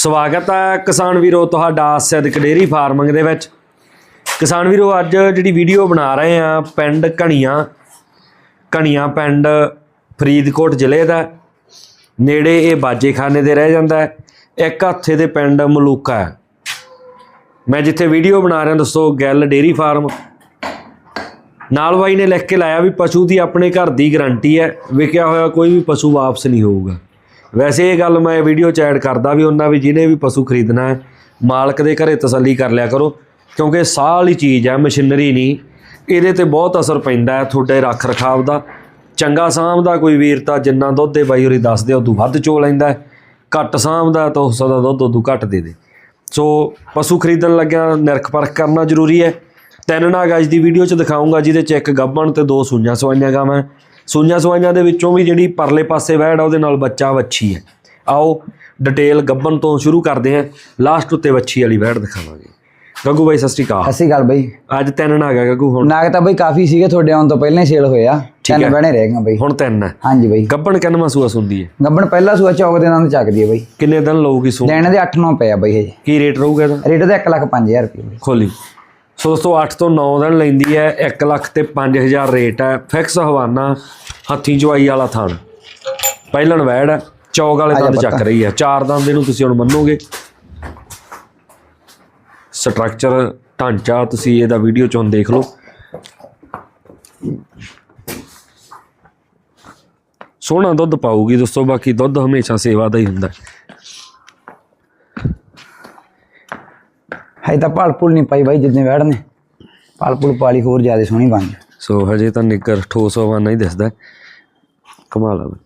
ਸਵਾਗਤ ਹੈ ਕਿਸਾਨ ਵੀਰੋ ਤੁਹਾਡਾ ਸਿੱਧਕ ਡੇਰੀ ਫਾਰਮਿੰਗ ਦੇ ਵਿੱਚ। ਕਿਸਾਨ ਵੀਰੋ, ਅੱਜ ਜਿਹੜੀ ਵੀਡੀਓ ਬਣਾ ਰਹੇ ਆ ਪਿੰਡ ਕਣੀਆਂ ਕਣੀਆਂ ਪਿੰਡ ਫਰੀਦਕੋਟ ਜ਼ਿਲ੍ਹੇ ਦਾ ਨੇੜੇ ਇਹ ਬਾਜੇਖਾਨੇ ਦੇ ਰਹਿ ਜਾਂਦਾ ਇੱਕ ਹੱਥੇ ਦੇ ਪਿੰਡ ਮਲੂਕਾ ਹੈ। ਮੈਂ ਜਿੱਥੇ ਵੀਡੀਓ ਬਣਾ ਰਿਹਾ ਦੋਸਤੋ ਗੈਲ ਡੇਰੀ ਫਾਰਮ। ਨਾਲ ਬਾਈ ਨੇ ਲਿਖ ਕੇ ਲਾਇਆ ਵੀ ਪਸ਼ੂ ਦੀ ਆਪਣੇ ਘਰ ਦੀ ਗਾਰੰਟੀ ਹੈ ਵਿਕਿਆ ਹੋਇਆ ਕੋਈ ਵੀ ਪਸ਼ੂ ਵਾਪਸ ਨਹੀਂ ਹੋਊਗਾ। ਵੈਸੇ ਇਹ ਗੱਲ ਮੈਂ ਵੀਡੀਓ ਚ ਐਡ ਕਰਦਾ ਵੀ ਉਹਨਾਂ ਵੀ ਜਿਹਨੇ ਵੀ ਪਸ਼ੂ ਖਰੀਦਣਾ ਹੈ, ਮਾਲਕ ਦੇ ਘਰੇ ਤਸੱਲੀ ਕਰ ਲਿਆ ਕਰੋ, ਕਿਉਂਕਿ ਸਾਹ ਵਾਲੀ ਚੀਜ਼ ਹੈ, ਮਸ਼ੀਨਰੀ ਨਹੀਂ। ਇਹਦੇ ਤੇ ਬਹੁਤ ਅਸਰ ਪੈਂਦਾ ਹੈ ਤੁਹਾਡੇ ਰੱਖ ਰਖਾਵ ਦਾ। ਚੰਗਾ ਸਾਂਭਦਾ ਕੋਈ ਵੀਰ ਤਾਂ ਜਿੰਨਾ ਦੁੱਧ ਦੇ ਬਾਈ ਹੋਰੀ ਦੱਸਦੇ ਉਦੋਂ ਵੱਧ ਚੋ ਲੈਂਦਾ ਘੱਟ ਸਾਂਭਦਾ ਤਾਂ ਉਸ ਦਾ ਦੁੱਧ ਉਦੋਂ ਘੱਟ ਦੇ ਦੇ। ਸੋ ਪਸ਼ੂ ਖਰੀਦਣ ਲੱਗਿਆ ਨਿਰਖ ਪਰਖ ਕਰਨਾ ਜ਼ਰੂਰੀ ਹੈ। ਤਿੰਨ ਨਾਗ ਅੱਜ ਦੀ ਵੀਡੀਓ ਚ ਦਿਖਾਉਂਗਾ ਜਿਹਦੇ ਚ ਇੱਕ ਗੱਭਣ ਤੇ ਦੋ ਸੂਈਆਂ ਸਵਾਈਆਂ ਗਾਵਾਂ ਸੂਈਆਂ ਸਵਾਈਆਂ ਦੇ ਵਿੱਚੋਂ ਵੀ ਜਿਹੜੀ ਪਰਲੇ ਪਾਸੇ ਵਹਿੜ ਆ ਉਹਦੇ ਨਾਲ ਬੱਚਾ ਵੱਛੀ ਹੈ। ਆਓ ਡਿਟੇਲ ਗੱਭਣ ਤੋਂ ਸ਼ੁਰੂ ਕਰਦੇ ਹਾਂ। ਲਾਸਟ ਉੱਤੇ ਵੱਛੀ ਵਾਲੀ ਵਹਿੜ ਦਿਖਾਵਾਂਗੇ। ਗੱਗੂ ਬਾਈ ਸਤਿ ਸ਼੍ਰੀ ਅਕਾਲ। ਸ਼੍ਰੀ ਅਕਾਲ ਬਈ। ਅੱਜ ਤਿੰਨ ਨਾਗ ਆ ਗੱਗੂ ਹੁਣ? ਨਾਗ ਤਾਂ ਬਈ ਕਾਫੀ ਸੀਗੇ ਤੁਹਾਡੇ ਆਉਣ ਤੋਂ ਪਹਿਲਾਂ ਹੀ ਸੇਲ ਹੋਇਆ ਤਿੰਨ ਬਣੇ ਰਹਿ ਗਏ ਬਈ। ਹੁਣ ਤਿੰਨ ਹੈ ਹਾਂਜੀ ਬਈ। ਗੱਭਣ ਕਿੰਨਵਾਂ ਸੂਆ ਸੁੰਦੀ ਹੈ? ਗੱਬਣ ਪਹਿਲਾ ਸੂਆ ਚੌਕ ਦੇ ਨਾਲ ਚੱਕਦੀ ਹੈ ਬਈ। ਕਿੰਨੇ ਦਿਨ ਲਊਗੀ ਸੂ ਲੈਣੇ ਦੇ 8-9 ਪਿਆ ਬਈ ਹਜੇ ਕੀ ਰੇਟ ਰਹੂਗਾ ਇਹਦਾ? ਰੇਟ ਦਾ 1 ਲੱਖ 5000 ਰੁਪਏ ਬਈ। ਖੋਲੀ। ਸੋ ਦੋਸਤੋ 8 ਤੋਂ 9 ਦਿਨ ਲੈਂਦੀ ਹੈ 1 ਲੱਖ ਤੇ 5000 ਰੇਟ ਹੈ। ਫਿਕਸ ਹਵਾਨਾ ਹੱਥੀ ਜਵਾਈ ਵਾਲਾ ਥਣ। ਪਹਿਲਣ ਵੈੜ ਹੈ ਚੌਕ ਵਾਲੇ ਦੰਦ ਚੱਕ। ਰਹੀ ਹੈ। ਚਾਰ ਦੰਦ ਇਹਨੂੰ ਤੁਸੀਂ ਹੁਣ ਮੰਨੋਗੇ। ਸਟਰਕਚਰ ਢਾਂਚਾ ਤੁਸੀਂ ਇਹਦਾ ਵੀਡੀਓ ਚ ਹੁਣ ਦੇਖ ਲਓ। ਸੋਹਣਾ ਦੁੱਧ ਪਾਊਗੀ ਦੋਸਤੋ ਬਾਕੀ ਦੁੱਧ ਹਮੇਸ਼ਾ ਸੇਵਾ ਦਾ ਹੀ ਹੁੰਦਾ ਹੈ। ਹਜੇ ਤਾਂ ਪਾਲ ਪੁਲ ਨਹੀਂ ਪਾਈ ਬਾਈ ਜਿੰਨੇ ਵੜ ਨੇ ਪਾਲ ਪੁਲ ਪਾਲੀ ਹੋਰ ਜ਼ਿਆਦਾ ਸੋਹਣੀ ਬਣ ਜਾਊ। ਸੋ ਹਜੇ ਤਾਂ ਨਿੱਗਰ ਠੋਸ ਹਵਾਨਾ ਹੀ ਦਿਸਦਾ। ਹੈ। ਕਮਾਲ ਆ ਬਈ।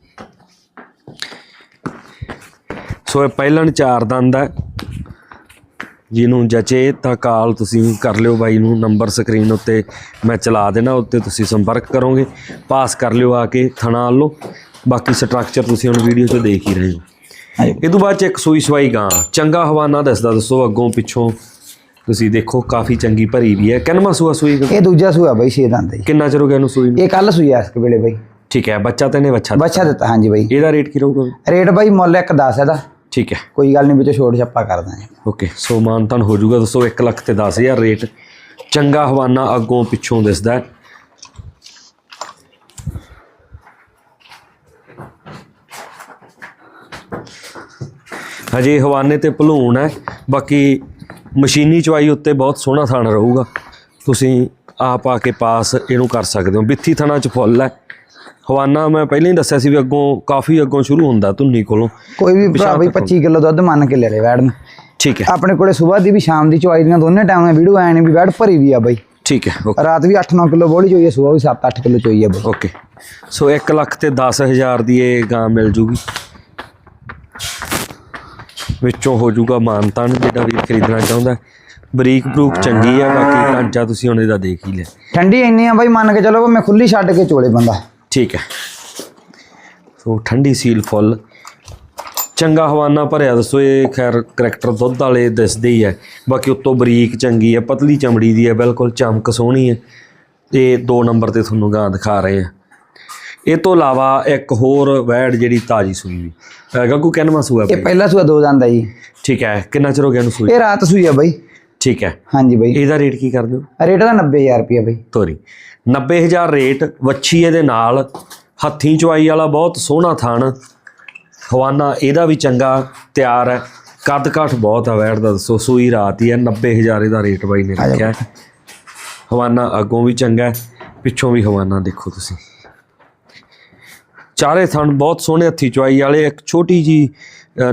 ਸੋ ਇਹ ਪਹਿਲਣ ਚਾਰ ਦੰਦ ਹੈ ਜਿਹਨੂੰ ਜਚੇ ਤਾਂ ਕਾਲ ਤੁਸੀਂ ਕਰ ਲਿਓ ਬਾਈ ਨੂੰ ਨੰਬਰ ਸਕਰੀਨ ਉੱਤੇ ਮੈਂ ਚਲਾ ਦੇਣਾ ਉੱਤੇ ਤੁਸੀਂ ਸੰਪਰਕ ਕਰੋਗੇ। ਪਾਸ ਕਰ ਲਿਓ ਆ ਕੇ ਥਣਾ ਲਓ ਬਾਕੀ ਸਟਰਕਚਰ ਤੁਸੀਂ ਹੁਣ ਵੀਡੀਓ 'ਚ ਦੇਖ ਹੀ ਰਹੇ ਹੋ। ਇਹ ਤੋਂ ਬਾਅਦ ਚ ਇੱਕ ਸੂਈ ਸਵਾਈ ਗਾਂ। ਚੰਗਾ ਹਵਾਨਾ ਦੱਸਦਾ ਦੱਸੋ ਅੱਗੋਂ ਪਿੱਛੋਂ। ਤੁਸੀਂ ਦੇਖੋ ਕਾਫੀ ਚੰਗੀ ਭਰੀ ਵੀ ਹੈ। ਕਿੰਨਵਾਂ ਸੂਆ ਸੂਈ? ਇਹ ਦੂਜਾ ਸੂਆ ਬਈ ਛੇ ਦੰਦ ਹੈ ਕਿੰਨਾ ਚਿਰ ਹੋ ਗਿਆ ਇਹਨੂੰ ਸੂਈ ਨੂੰ? ਇਹ ਕੱਲ ਸੂਆ ਇਸ ਵੇਲੇ ਬਈ। ਠੀਕ ਹੈ ਬੱਚਾ ਤੇ ਨੇ ਬੱਚਾ ਬੱਚਾ ਦਿੱਤਾ ਹਾਂਜੀ ਬਈ। ਇਹਦਾ ਰੇਟ ਕੀ ਰਹੂਗਾ? ਰੇਟ ਬਾਈ ਮੁੱਲ ਇੱਕ 10 ਇਹਦਾ। ਠੀਕ ਹੈ। ਕੋਈ ਗੱਲ ਨਹੀਂ ਵਿੱਚ ਛੋੜ ਛੱਪਾ ਕਰ ਦਾਂਗੇ। ਓਕੇ ਸੋ ਮਾਨਤਨ ਹੋ ਜਾਊਗਾ ਦੋਸਤੋ 1 ਲੱਖ ਤੇ 10000 ਰੇਟ। ਚੰਗਾ ਹਵਾਨਾ ਅੱਗੋਂ ਪਿੱਛੋਂ ਦਿਸਦਾ ਹੈ। ਹਜੇ ਹਵਾਨੇ ਤੇ ਭਲੂਣ ਹੈ ਬਾਕੀ ਮਸ਼ੀਨੀ ਚਵਾਈ ਉੱਤੇ ਬਹੁਤ ਸੋਹਣਾ ਥਣ ਰਹੂਗਾ। ਤੁਸੀਂ ਆਪ ਆ ਕੇ ਪਾਸ ਇਹਨੂੰ ਕਰ ਸਕਦੇ ਹੋ। ਬਿੱਥੀ ਥਣਾ ਚ ਫੁੱਲ ਹੈ। ਹਵਾਨਾ ਮੈਂ ਪਹਿਲਾਂ ਹੀ ਦੱਸਿਆ ਸੀ ਵੀ ਅੱਗੋਂ ਕਾਫੀ ਅੱਗੋਂ ਸ਼ੁਰੂ ਹੁੰਦਾ ਧੁੰਨੀ ਕੋਲੋਂ। ਕੋਈ ਵੀ ਭਰਾ ਬਈ 25 ਕਿਲੋ ਦੁੱਧ ਮੰਨ ਕੇ ਲੈ ਲੈ ਵੈੜ ਨੂੰ ਠੀਕ ਹੈ। ਆਪਣੇ ਕੋਲੇ ਸਵੇਰ ਦੀ ਵੀ ਸ਼ਾਮ ਦੀ ਚਵਾਈ ਦੀਆਂ ਦੋਨੇ ਟਾਈਮ ਵੀਡੀਓ ਆਏ ਨੇ ਵੀ ਵੈੜ ਭਰੀ ਵੀ ਆ ਬਈ। ਠੀਕ ਹੈ ਓਕੇ। ਰਾਤ ਵੀ 8-9 ਕਿਲੋ ਬੋਲੀ ਚੋਈ ਹੈ ਸਵੇਰ ਵੀ 7-8 ਕਿਲੋ ਚੋਈ ਹੈ ਬਈ। ਓਕੇ। ਸੋ 1 ਲੱਖ ਤੇ 10000 ਦੀ ਇਹ ਗਾਂ ਮਿਲ ਜੂਗੀ। ਵਿੱਚੋਂ ਹੋ ਜੂਗਾ ਮਾਨਤਾਨ ਜਿਹੜਾ ਵੀ ਖਰੀਦਣਾ ਚਾਹੁੰਦਾ। ਬਰੀਕ ਬਰੂਕ ਚੰਗੀ ਆ ਬਾਕੀ ਢਾਂਚਾ ਤੁਸੀਂ ਹੁਣ ਇਹਦਾ ਦੇਖ ਹੀ ਲਿਆ। ਠੰਡੀ ਇੰਨੀ ਆ ਬਈ ਮੰਨ ਕੇ ਚਲੋ ਮੈਂ ਖੁੱਲੀ ਛੱਡ ਕੇ ਚੋਲੇ ਬੰਦਾ। ਠੀਕ ਹੈ। ਸੋ ਠੰਡੀ ਸੀਲ ਫੁੱਲ। ਚੰਗਾ ਹਵਾਨਾ ਭਰਿਆ ਦੱਸੋ ਇਹ ਖੈਰ ਕਰੈਕਟਰ ਦੁੱਧ ਵਾਲੇ ਦਿਸਦੇ ਹੀ ਹੈ ਬਾਕੀ ਉੱਤੋਂ ਬਰੀਕ ਚੰਗੀ ਹੈ ਪਤਲੀ ਚਮੜੀ ਦੀ ਹੈ ਬਿਲਕੁਲ ਚਮਕ ਸੋਹਣੀ ਹੈ ਤੇ ਦੋ ਨੰਬਰ ਤੇ ਤੁਹਾਨੂੰ ਗਾਂ ਦਿਖਾ ਰਹੇ ਆ। ਇਹ ਤੋਂ ਇਲਾਵਾ ਇੱਕ ਹੋਰ ਵੈੜ ਜਿਹੜੀ ਤਾਜੀ ਸੂਈ ਵੀ। ਗੱਗੂ ਕਿੰਨਵਾਂ ਸੂਆ ਇਹ ਪਹਿਲਾ ਸੂਆ ਦੋ ਆ ਜੀ। ਠੀਕ ਹੈ ਕਿੰਨਾ ਚਿਰ ਹੋ ਗਿਆ ਇਹਨੂੰ ਸੂਈ? ਇਹ ਰਾਤ ਸੂਈ ਆ ਬਈ। ਠੀਕ ਹੈ। ਹਾਂਜੀ ਬਈ। ਇਹਦਾ ਰੇਟ ਕੀ ਕਰਦੇ ਹੋ? ਰੇਟ ਦਾ 90000 ਰੁਪਏ ਬਈ। ਤੋਰੀ। 90000 ਰੇਟ ਵੱਛੀ ਇਹਦੇ ਨਾਲ ਹੱਥੀਂ ਚਵਾਈ ਵਾਲਾ ਬਹੁਤ ਸੋਹਣਾ ਥਣ। ਹਵਾਨਾ ਇਹਦਾ ਵੀ ਚੰਗਾ ਤਿਆਰ ਹੈ। ਕੱਦ ਕਾਠ ਬਹੁਤ ਆ ਵੈੜ ਦਾ ਦੱਸੋ ਸੂਈ ਰਾਤ ਹੀ ਹੈ 90000 ਇਹਦਾ ਰੇਟ ਬਾਈ ਨੇ ਰੱਖਿਆ। ਹਵਾਨਾ ਅੱਗੋਂ ਵੀ ਚੰਗਾ ਪਿੱਛੋਂ ਵੀ ਹਵਾਨਾ ਦੇਖੋ ਤੁਸੀਂ। ਚਾਰੇ ਥਣ ਬਹੁਤ ਸੋਹਣੇ ਹੱਥੀ ਚਵਾਈ ਵਾਲੇ ਇੱਕ ਛੋਟੀ ਜੀ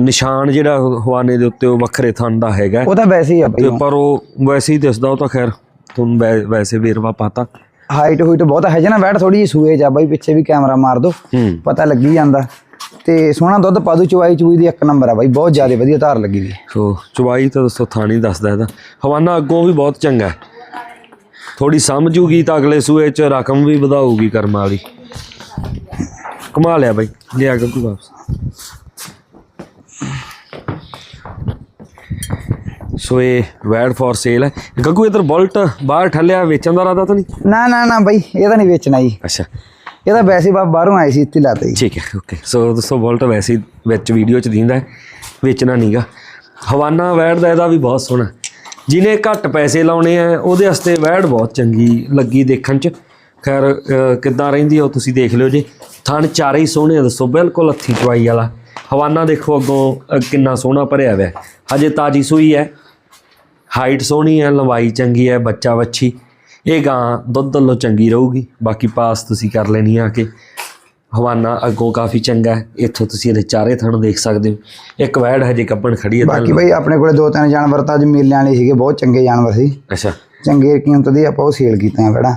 ਨਿਸ਼ਾਨ ਜਿਹੜਾ ਹਵਾਨੇ ਦੇ ਉੱਤੇ ਉਹ ਵੱਖਰੇ ਥਣ ਦਾ ਹੈਗਾ। ਉਹ ਤਾਂ ਵੈਸੇ ਹੀ ਆ ਬਈ ਤੇ ਪਰ ਉਹ ਵੈਸੇ ਹੀ ਦਿਸਦਾ ਉਹ ਤਾਂ ਖੈਰ ਤੁਹਾਨੂੰ ਵੈਸੇ ਵੇਰਵਾ ਪਾਤਾ। ਹਾਈਟ ਹੋਈਟ ਬਹੁਤ ਹੈ ਨਾ ਵੈੜ ਥੋੜੀ ਜਿਹੀ ਸੂਏ ਆ ਬਈ ਪਿੱਛੇ ਵੀ ਕੈਮਰਾ ਮਾਰ ਦੋ ਪਤਾ ਲੱਗੀ ਜਾਂਦਾ। ਤੇ ਸੋਹਣਾ ਦੁੱਧ ਪਾਦੂ ਚਵਾਈ ਚੂਈ ਦੀ ਇੱਕ ਨੰਬਰ ਆ ਬਾਈ ਬਹੁਤ ਜ਼ਿਆਦਾ ਵਧੀਆ ਧਾਰ ਲੱਗੀ ਵੀ ਸੋ ਚਵਾਈ ਤਾਂ ਦੱਸੋ ਥਾਣੀ ਦੱਸਦਾ ਇਹਦਾ। ਹਵਾਨਾ ਅੱਗੋਂ ਵੀ ਬਹੁਤ ਚੰਗਾ ਥੋੜੀ ਸਮਝੂਗੀ ਤਾਂ ਅਗਲੇ ਸੂਏ ਚ ਰਕਮ ਵੀ ਵਧਾਊਗੀ ਕਰਮ ਵਾਲੀ। ਕਮਾ ਲਿਆ ਬਾਈ ਲਿਆ ਗੱਗੂ ਵਾਪਸ ਸੋ ਇਹ ਵੈਡ ਫॉर ਸੇਲ ਹੈ। ਗੱਗੂ ਇਧਰ ਬੁਲਟ ਬਾਹਰ ਠੱਲਿਆ ਵੇਚਣ ਦਾ ਰਾਦਾ ਤਾਂ ਨਹੀਂ? ਨਾ ਨਾ ਨਾ ਬਈ ਇਹ ਤਾਂ ਨਹੀਂ ਵੇਚਣਾ ਜੀ। ਅੱਛਾ। ਇਹ ਤਾਂ ਵੈਸੇ ਬਾ ਬਾਹਰੋਂ ਆਏ ਸੀ ਇੱਥੇ ਲਾਤਾ ਜੀ। ਠੀਕ ਹੈ ਓਕੇ ਸੋ ਦੋਸਤੋ ਬੁਲਟ ਵੈਸੇ ਵਿੱਚ ਵੀਡੀਓ ਚ ਦਿੰਦਾ ਹੈ ਵੇਚਣਾ ਨਹੀਂਗਾ ਹਵਾਨਾ ਵੈੜ ਦਾ ਇਹਦਾ ਵੀ ਬਹੁਤ ਸੋਹਣਾ ਜਿਹਨੇ ਘੱਟ ਪੈਸੇ ਲਾਉਣੇ ਆ ਉਹਦੇ ਵਾਸਤੇ ਵੈੜ ਬਹੁਤ ਚੰਗੀ ਲੱਗੀ ਦੇਖਣ 'ਚ। ਖੈਰ ਕਿੱਦਾਂ ਰਹਿੰਦੀ ਆ ਉਹ ਤੁਸੀਂ ਦੇਖ ਲਿਓ ਜੀ। ਥਣ ਚਾਰੇ ਹੀ ਸੋਹਣੇ ਆ, ਦੱਸੋ ਬਿਲਕੁਲ ਹੱਥੀ ਚਵਾਈ ਵਾਲਾ। ਹਵਾਨਾ ਦੇਖੋ ਅੱਗੋਂ ਕਿੰਨਾ ਸੋਹਣਾ ਭਰਿਆ ਹੋਇਆ। ਹਜੇ ਤਾਜੀ ਸੂਈ ਹੈ। ਹਾਈਟ ਸੋਹਣੀ ਹੈ ਲੰਬਾਈ ਚੰਗੀ ਹੈ ਬੱਚਾ ਵੱਛੀ। ਇਹ ਗਾਂ ਦੁੱਧ ਵੱਲੋਂ ਚੰਗੀ ਰਹੂਗੀ। ਬਾਕੀ ਪਾਸ ਤੁਸੀਂ ਕਰ ਲੈਣੀ ਆ ਕਿ। ਹਵਾਨਾ ਅੱਗੋਂ ਕਾਫੀ ਚੰਗਾ ਹੈ। ਇੱਥੋਂ ਤੁਸੀਂ ਇਹਦੇ ਚਾਰੇ ਥਣ ਦੇਖ ਸਕਦੇ ਹੋ। ਇੱਕ ਵੈੜ ਹਜੇ ਕੱਪਣ ਖੜੀ ਹੈ ਬਾਕੀ ਬਾਈ ਆਪਣੇ ਕੋਲੇ ਦੋ ਤਿੰਨ ਜਾਨਵਰ ਤਾਂ ਅੱਜ ਮੇਲਿਆਂ ਵਾਲੇ ਸੀਗੇ ਬਹੁਤ ਚੰਗੇ ਜਾਨਵਰ ਸੀ। ਅੱਛਾ। ਚੰਗੇ ਕੀਮਤ ਦੇ ਆਪਾਂ ਉਹ ਸੇਲ ਕੀਤੇ ਆ ਬੜਾ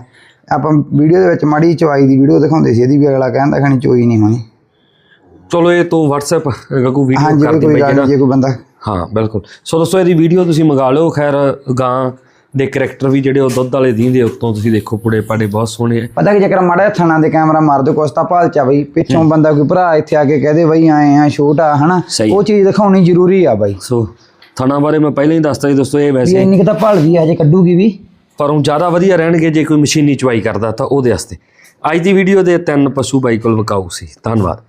ਆਪਾਂ ਵੀਡੀਓ ਦੇ ਵਿੱਚ ਮਾੜੀ ਚਵਾਈ ਦੀ ਵੀਡੀਓ ਦਿਖਾਉਂਦੇ ਸੀ ਇਹਦੀ ਵੀ ਅਗਲਾ ਕਹਿੰਦਾ ਖਣੀ ਚੋਈ ਨਹੀਂ ਹੋਣੀ। ਚਲੋ ਇਹ ਤੋਂ WhatsApp ਗੱਗੂ ਵੀਡੀਓ ਕਰ ਦੇ ਜਿਹੜਾ ਜੇ ਕੋਈ ਬੰਦਾ ਹਾਂ ਬਿਲਕੁਲ। ਸੋ ਦੋਸਤੋ ਇਹਦੀ ਵੀਡੀਓ ਤੁਸੀਂ ਮੰਗਾ ਲਓ। ਖੈਰ ਗਾਂ ਦੇ ਕਰੈਕਟਰ ਵੀ ਜਿਹੜੇ ਉਹ ਦੁੱਧ ਵਾਲੇ ਦੀਂਦੇ ਉੱਤੋਂ ਤੁਸੀਂ ਦੇਖੋ ਪੁੜੇ ਪਾੜੇ ਬਹੁਤ ਸੋਹਣੇ ਆ। ਪਤਾ ਕਿ ਜੇਕਰ ਮਾੜਾ ਥਣਾ ਦੇ ਕੈਮਰਾ ਮਾਰ ਦੋ ਕੁਛ ਤਾਂ ਭਾਲ ਚਾ ਬਈ। ਪਿੱਛੋਂ ਬੰਦਾ ਕੋਈ ਭਰਾ ਇੱਥੇ ਆ ਕੇ ਕਹਦੇ ਬਈ ਆਏ ਆ ਛੋਟਾ ਹਨਾ? ਸਹੀ। ਉਹ ਚੀਜ਼ ਦਿਖਾਉਣੀ ਜ਼ਰੂਰੀ ਆ ਬਾਈ। ਸੋ ਥਣਾ ਬਾਰੇ ਮੈਂ ਪਹਿਲਾਂ ਹੀ ਦੱਸਤਾ ਸੀ ਦੋਸਤੋ ਇਹ ਵੈਸੇ ਇੰਨੀ ਕੁ ਤਾਂ ਭਾਲ ਵੀ ਆ ਜੇ ਕੱਢੂਗੀ ਵੀ। ਪਰ ਉਹ ਜ਼ਿਆਦਾ ਵਧੀਆ ਰਹਿਣਗੇ ਜੇ ਕੋਈ ਮਸ਼ੀਨੀ ਚਵਾਈ ਕਰਦਾ ਤਾਂ ਉਹਦੇ ਵਾਸਤੇ। ਅੱਜ ਦੀ ਵੀਡੀਓ ਦੇ ਤਿੰਨ ਪਸ਼ੂ ਬਾਈ ਕੋਲ ਵਿਕਾਊ ਸੀ। ਧੰਨਵਾਦ।